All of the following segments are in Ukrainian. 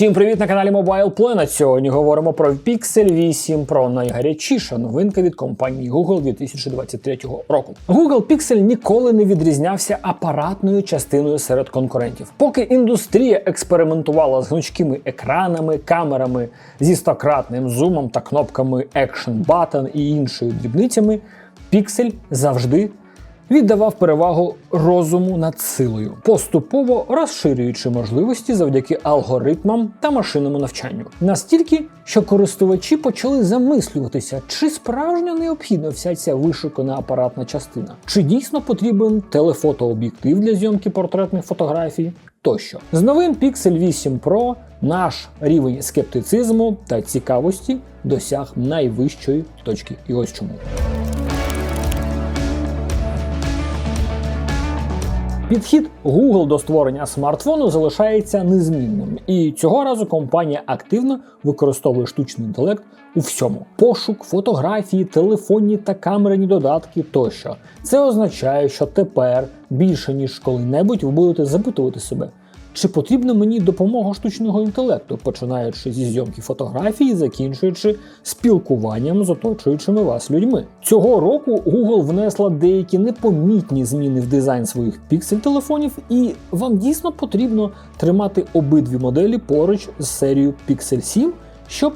Всім привіт на каналі Mobile Planet. Сьогодні говоримо про Pixel 8 Pro, найгарячіша новинка від компанії Google 2023 року. Google Pixel ніколи не відрізнявся апаратною частиною серед конкурентів. Поки індустрія експериментувала з гнучкими екранами, камерами зі стократним зумом та кнопками Action Button і іншою дрібницями, Pixel завжди віддавав перевагу розуму над силою, поступово розширюючи можливості завдяки алгоритмам та машинному навчанню. Настільки, що користувачі почали замислюватися, чи справжньо необхідна вся ця вишукана апаратна частина, чи дійсно потрібен телефотооб'єктив для зйомки портретних фотографій. Тощо з новим Pixel 8 Pro наш рівень скептицизму та цікавості досяг найвищої точки. І ось чому. Підхід Google до створення смартфону залишається незмінним, і цього разу компанія активно використовує штучний інтелект у всьому: пошук, фотографії, телефонні та камерні додатки тощо. Це означає, що тепер більше ніж коли-небудь ви будете запитувати себе. Чи потрібна мені допомога штучного інтелекту, починаючи зі зйомки фотографій, закінчуючи спілкуванням з оточуючими вас людьми? Цього року Google внесла деякі непомітні зміни в дизайн своїх піксель-телефонів, і вам дійсно потрібно тримати обидві моделі поруч з серією Pixel 7, щоб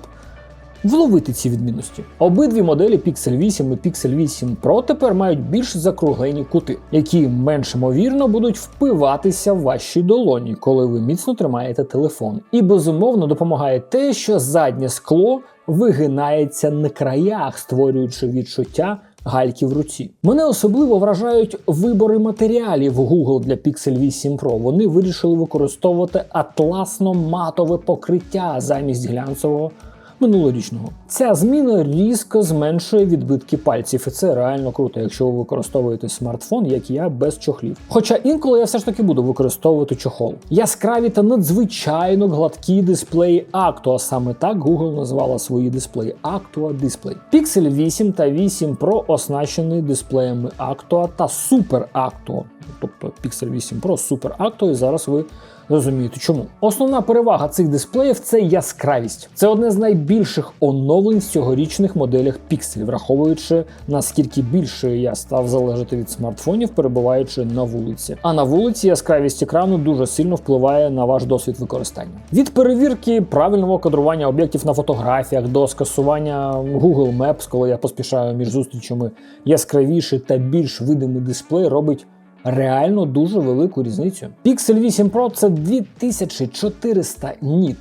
вловити ці відмінності. Обидві моделі Pixel 8 і Pixel 8 Pro тепер мають більш закруглені кути, які менш ймовірно будуть впиватися в ваші долоні, коли ви міцно тримаєте телефон. І безумовно допомагає те, що заднє скло вигинається на краях, створюючи відчуття. Гальки в руці. Мене особливо вражають вибори матеріалів Google для Pixel 8 Pro. Вони вирішили використовувати атласно-матове покриття замість глянцевого минулорічного. Ця зміна різко зменшує відбитки пальців, і це реально круто, якщо ви використовуєте смартфон, як я, без чохлів. Хоча інколи я все ж таки буду використовувати чохол. Яскраві та надзвичайно гладкі дисплеї Actua, саме так Google назвала свої дисплеї Actua Display. Pixel 8 та 8 Pro оснащені дисплеями Actua та Super Actua. Тобто Pixel 8 Pro Super Actua, і зараз ви Розумієте, чому? Основна перевага цих дисплеїв це яскравість. Це одне з найбільших оновлень в цьогорічних моделях Pixel, враховуючи наскільки більше я став залежати від смартфонів, перебуваючи на вулиці. А на вулиці яскравість екрану дуже сильно впливає на ваш досвід використання. Від перевірки правильного кадрування об'єктів на фотографіях до скасування Google Maps, коли я поспішаю між зустрічами, яскравіший та більш видимий дисплей робить реально дуже велику різницю. Pixel 8 Pro це 2400 ніт.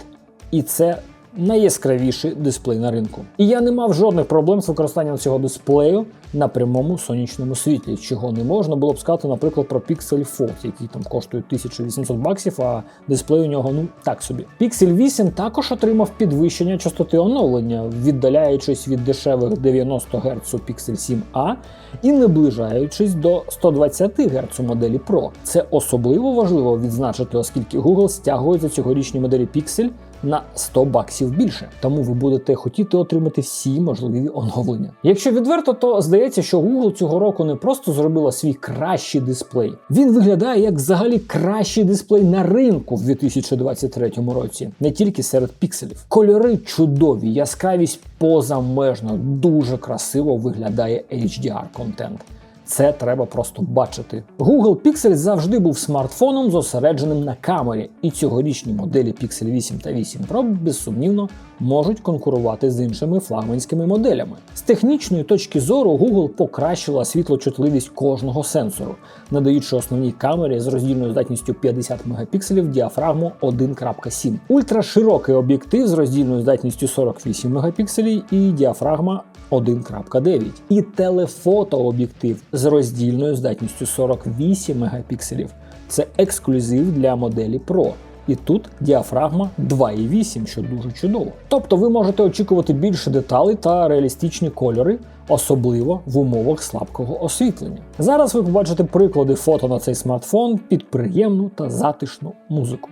І це найяскравіший дисплей на ринку. І я не мав жодних проблем з використанням цього дисплею на прямому сонячному світлі, чого не можна було б сказати, наприклад, про Pixel Fold, який там коштує 1800 баксів, а дисплей у нього ну так собі. Pixel 8 також отримав підвищення частоти оновлення, віддаляючись від дешевих 90 Гц Pixel 7a і наближаючись до 120 Гц моделі Pro. Це особливо важливо відзначити, оскільки Google стягує за цьогорічні моделі Pixel на 100 баксів більше. Тому ви будете хотіти отримати всі можливі оновлення. Якщо відверто, то здається, що Google цього року не просто зробила свій кращий дисплей. Він виглядає як взагалі кращий дисплей на ринку в 2023 році, не тільки серед пікселів. Кольори чудові, яскравість позамежна, дуже красиво виглядає HDR контент. Це треба просто бачити. Google Pixel завжди був смартфоном зосередженим на камері, і цьогорічні моделі Pixel 8 та 8 Pro безсумнівно можуть конкурувати з іншими флагманськими моделями. З технічної точки зору Google покращила світлочутливість кожного сенсору, надаючи основній камері з роздільною здатністю 50 мегапікселів діафрагму 1.7, ультраширокий об'єктив з роздільною здатністю 48 мегапікселів і діафрагма 1.9 і телефотооб'єктив з роздільною здатністю 48 мегапікселів. Це ексклюзив для моделі Pro. І тут діафрагма 2,8, що дуже чудово. Тобто ви можете очікувати більше деталей та реалістичні кольори, особливо в умовах слабкого освітлення. Зараз ви побачите приклади фото на цей смартфон під приємну та затишну музику.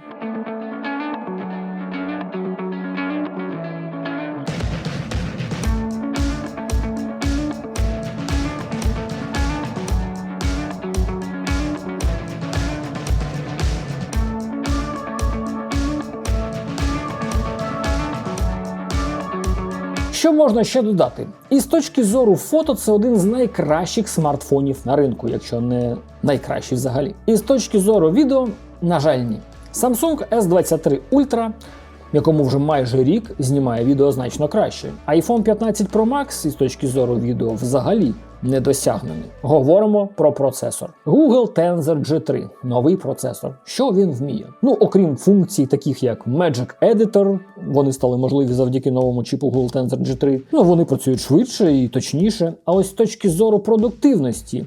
Що можна ще додати? І з точки зору фото, це один з найкращих смартфонів на ринку, якщо не найкращий взагалі. І з точки зору відео, на жаль, ні. Samsung S23 Ultra, якому вже майже рік знімає відео значно краще. iPhone 15 Pro Max із точки зору відео взагалі недосягнений. Говоримо про процесор. Google Tensor G3 новий процесор. Що він вміє? Ну, окрім функцій, таких як Magic Editor, вони стали можливі завдяки новому чіпу Google Tensor G3. Ну, вони працюють швидше і точніше. А ось з точки зору продуктивності.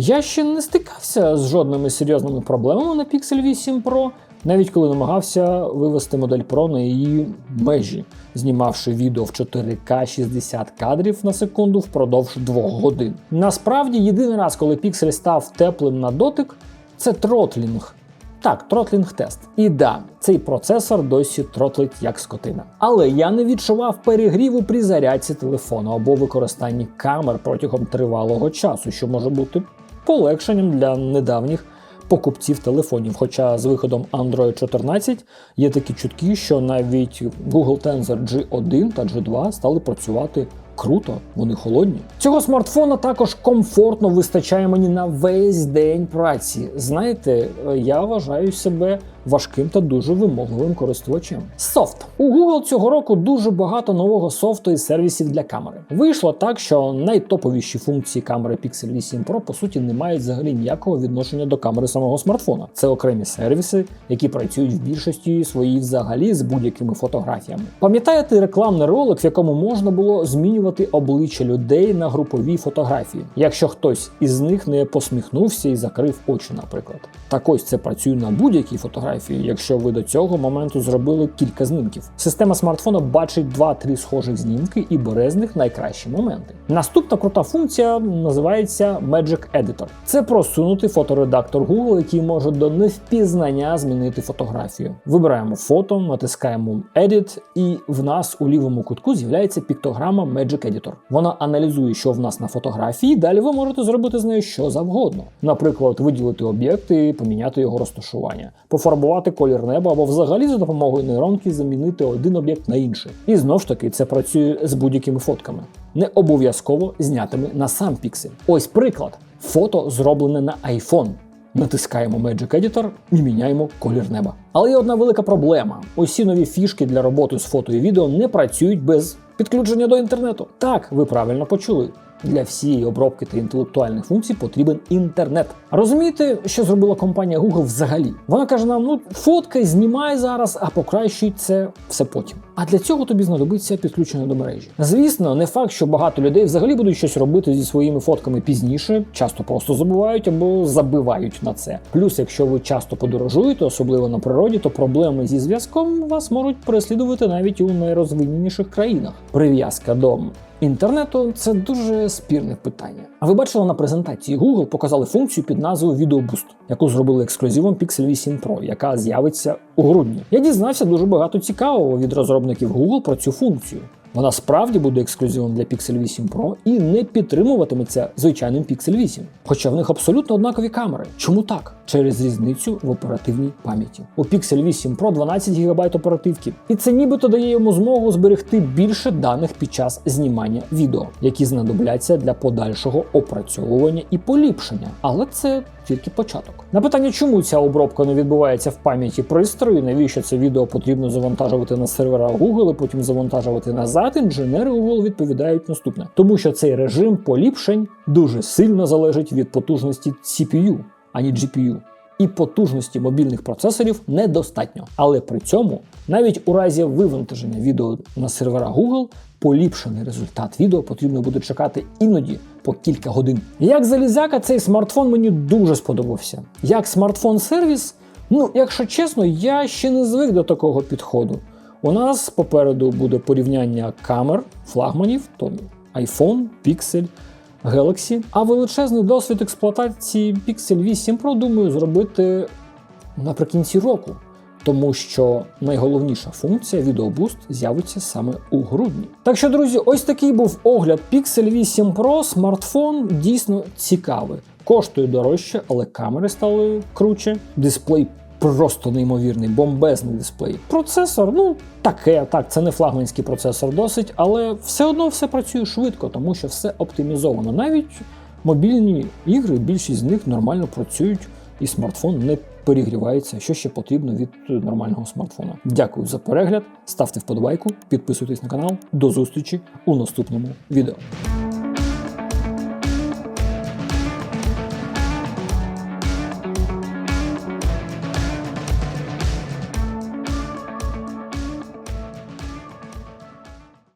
Я ще не стикався з жодними серйозними проблемами на Pixel 8 Pro, навіть коли намагався вивести модель Pro на її межі, знімавши відео в 4К 60 кадрів на секунду впродовж 2 годин. Насправді, єдиний раз, коли Pixel став теплим на дотик, це тротлінг. Так, тротлінг тест. І да, цей процесор досі тротлить як скотина. Але я не відчував перегріву при зарядці телефону або використанні камер протягом тривалого часу, що може бути полегшенням для недавніх покупців телефонів. Хоча з виходом Android 14 є такі чутки, що навіть Google Tensor G1 та G2 стали працювати. Круто, вони холодні. Цього смартфона також комфортно вистачає мені на весь день праці. Знаєте, я вважаю себе важким та дуже вимогливим користувачем. Софт у Google цього року дуже багато нового софту і сервісів для камери. Вийшло так, що найтоповіші функції камери Pixel 8 Pro по суті не мають взагалі ніякого відношення до камери самого смартфона. Це окремі сервіси, які працюють в більшості своїй взагалі з будь-якими фотографіями. Пам'ятаєте рекламний ролик, в якому можна було змінювати обличчя людей на груповій фотографії, якщо хтось із них не посміхнувся і закрив очі, наприклад. Так ось це працює на будь-якій фотографії, якщо ви до цього моменту зробили кілька знімків. Система смартфона бачить 2-3 схожих знімки і бере з них найкращі моменти. Наступна крута функція називається Magic Editor. Це просунутий фоторедактор Google, який може до невпізнання змінити фотографію. Вибираємо фото, натискаємо Edit, і в нас у лівому кутку з'являється піктограма Magic Editor. Вона аналізує, що в нас на фотографії. Далі ви можете зробити з нею що завгодно. Наприклад, виділити об'єкти, поміняти його розташування, пофарбувати колір неба або взагалі за допомогою нейронки замінити один об'єкт на інший. І знову ж таки, це працює з будь-якими фотками, не обов'язково знятими на сам піксель. Ось приклад: фото зроблене на iPhone. Натискаємо Magic Editor і міняємо колір неба. Але є одна велика проблема: усі нові фішки для роботи з фото і відео не працюють без підключення до інтернету. Так, ви правильно почули. Для всієї обробки та інтелектуальних функцій потрібен інтернет. Розумієте, що зробила компанія Google взагалі? Вона каже нам: ну фоткай, знімай зараз, а покращуй це все потім. А для цього тобі знадобиться підключення до мережі. Звісно, не факт, що багато людей взагалі будуть щось робити зі своїми фотками пізніше, часто просто забувають або забивають на це. Плюс, якщо ви часто подорожуєте, особливо на природі, то проблеми зі зв'язком вас можуть переслідувати навіть у найрозвиненіших країнах. Прив'язка до Інтернету це дуже спірне питання. А ви бачили на презентації Google показали функцію під назвою Video яку зробили ексклюзивом Pixel 8 Pro, яка з'явиться у грудні. Я дізнався дуже багато цікавого від розробників Google про цю функцію. Вона справді буде ексклюзивом для Pixel 8 Pro і не підтримуватиметься звичайним Pixel 8. Хоча в них абсолютно однакові камери. Чому так? Через різницю в оперативній пам'яті. У Pixel 8 Pro 12 ГБ оперативки, і це нібито дає йому змогу зберегти більше даних під час знімання відео, які знадобляться для подальшого опрацьовування і поліпшення. Але це тільки початок. На питання, чому ця обробка не відбувається в пам'яті пристрою, навіщо це відео потрібно завантажувати на сервера Google і потім завантажувати назад, інженери Google відповідають наступне, тому що цей режим поліпшень дуже сильно залежить від потужності CPU, ані GPU. І потужності мобільних процесорів недостатньо. Але при цьому, навіть у разі вивантаження відео на сервера Google, поліпшений результат відео потрібно буде чекати іноді по кілька годин. Як залізяка, цей смартфон мені дуже сподобався. Як смартфон-сервіс, ну, якщо чесно, я ще не звик до такого підходу. У нас попереду буде порівняння камер, флагманів, то iPhone, Pixel, Galaxy, а величезний досвід експлуатації Pixel 8 Pro, думаю, зробити наприкінці року. Тому що найголовніша функція VideoBoost з'явиться саме у грудні. Так що, друзі, ось такий був огляд Pixel 8 Pro. Смартфон дійсно цікавий. Коштує дорожче, але камери стали круче. Дисплей просто неймовірний, бомбезний дисплей. Процесор, ну таке, так, це не флагманський процесор досить, але все одно все працює швидко, тому що все оптимізовано. Навіть мобільні ігри, більшість з них нормально працюють, і смартфон не перегрівається, що ще потрібно від нормального смартфона. Дякую за перегляд, ставте вподобайку, підписуйтесь на канал. До зустрічі у наступному відео.